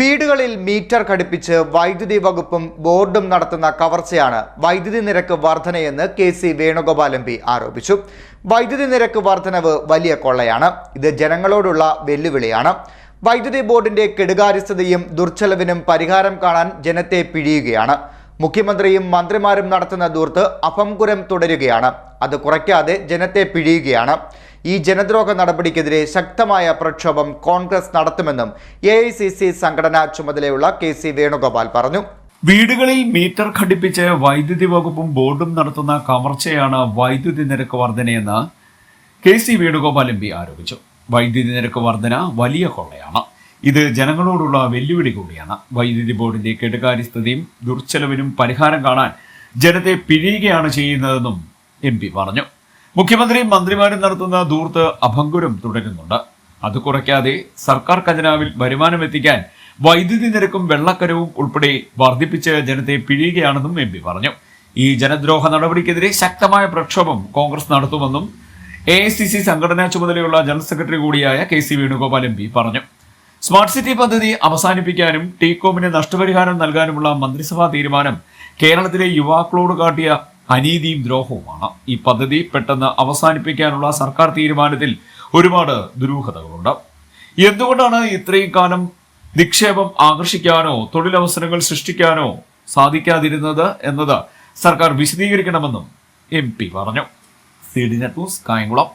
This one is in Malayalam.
വീടുകളിൽ മീറ്റർ ഘടിപ്പിച്ച് വൈദ്യുതി വകുപ്പും ബോർഡും നടത്തുന്ന കവർച്ചയാണ് വൈദ്യുതി നിരക്ക് വർധനയെന്ന് K C Venugopal M P ആരോപിച്ചു. വൈദ്യുതി നിരക്ക് വർധനവ് വലിയ കൊള്ളയാണ്. ഇത് ജനങ്ങളോടുള്ള വെല്ലുവിളിയാണ്. വൈദ്യുതി ബോർഡിന്റെ കെടുകാര്യസ്ഥതയും ദുർച്ചെലവിനും പരിഹാരം കാണാൻ ജനത്തെ പിഴിയുകയാണ്. മുഖ്യമന്ത്രിയും മന്ത്രിമാരും നടത്തുന്ന ദൂർത്ത് അപംകുരം തുടരുകയാണ്. അത് കുറയ്ക്കാതെ ജനത്തെ പിഴിയുകയാണ്. ഈ ജനദ്രോഹ നടപടിക്കെതിരെ ശക്തമായ പ്രക്ഷോഭം കോൺഗ്രസ് നടത്തുമെന്നും എ ഐ സി സി സംഘടനാ ചുമതലയുള്ള കെ സി വേണുഗോപാൽ പറഞ്ഞു. വീടുകളിൽ മീറ്റർ ഘടിപ്പിച്ച് വൈദ്യുതി വകുപ്പും ബോർഡും നടത്തുന്ന കവർച്ചയാണ് വൈദ്യുതി നിരക്ക് വർധനയെന്ന് K C Venugopal M P ആരോപിച്ചു. വൈദ്യുതി നിരക്ക് വർധന വലിയ കൊള്ളയാണ്. ഇത് ജനങ്ങളോടുള്ള വെല്ലുവിളി കൂടിയാണ്. വൈദ്യുതി ബോർഡിന്റെ കെടുകാര്യസ്ഥതയും ദുർച്ചെലവിനും പരിഹാരം കാണാൻ ജനത്തെ പിഴിയുകയാണ് ചെയ്യുന്നതെന്നും എം പി പറഞ്ഞു. മുഖ്യമന്ത്രിയും മന്ത്രിമാരും നടത്തുന്ന ദൂർത്ത് അഭംഗുരം തുടരുന്നുണ്ട്. അത് കുറയ്ക്കാതെ സർക്കാർ ഖജനാവിൽ വരുമാനം എത്തിക്കാൻ വൈദ്യുതി നിരക്കും വെള്ളക്കരവും ഉൾപ്പെടെ വർദ്ധിപ്പിച്ച് ജനത്തെ പിഴിയുകയാണെന്നും എം പറഞ്ഞു. ഈ ജനദ്രോഹ നടപടിക്കെതിരെ ശക്തമായ പ്രക്ഷോഭം കോൺഗ്രസ് നടത്തുമെന്നും എ ഐ സി സി സംഘടനാ ചുമതലയുള്ള ജനറൽ സെക്രട്ടറി കൂടിയായ K C Venugopal M P പറഞ്ഞു. സ്മാർട്ട് സിറ്റി പദ്ധതി അവസാനിപ്പിക്കാനും ടീകോമിന് നഷ്ടപരിഹാരം നൽകാനുമുള്ള മന്ത്രിസഭാ തീരുമാനം കേരളത്തിലെ യുവാക്കളോട് കാട്ടിയ അനീതിയും ദ്രോഹവുമാണ്. ഈ പദ്ധതി പെട്ടെന്ന് അവസാനിപ്പിക്കാനുള്ള സർക്കാർ തീരുമാനത്തിൽ ഒരുപാട് ദുരൂഹതകളുണ്ട്. എന്തുകൊണ്ടാണ് ഇത്രയും കാലം നിക്ഷേപം ആകർഷിക്കാനോ തൊഴിലവസരങ്ങൾ സൃഷ്ടിക്കാനോ സാധിക്കാതിരുന്നത് എന്നത് സർക്കാർ വിശദീകരിക്കണമെന്നും എം പി പറഞ്ഞു. C D Kayamkulam.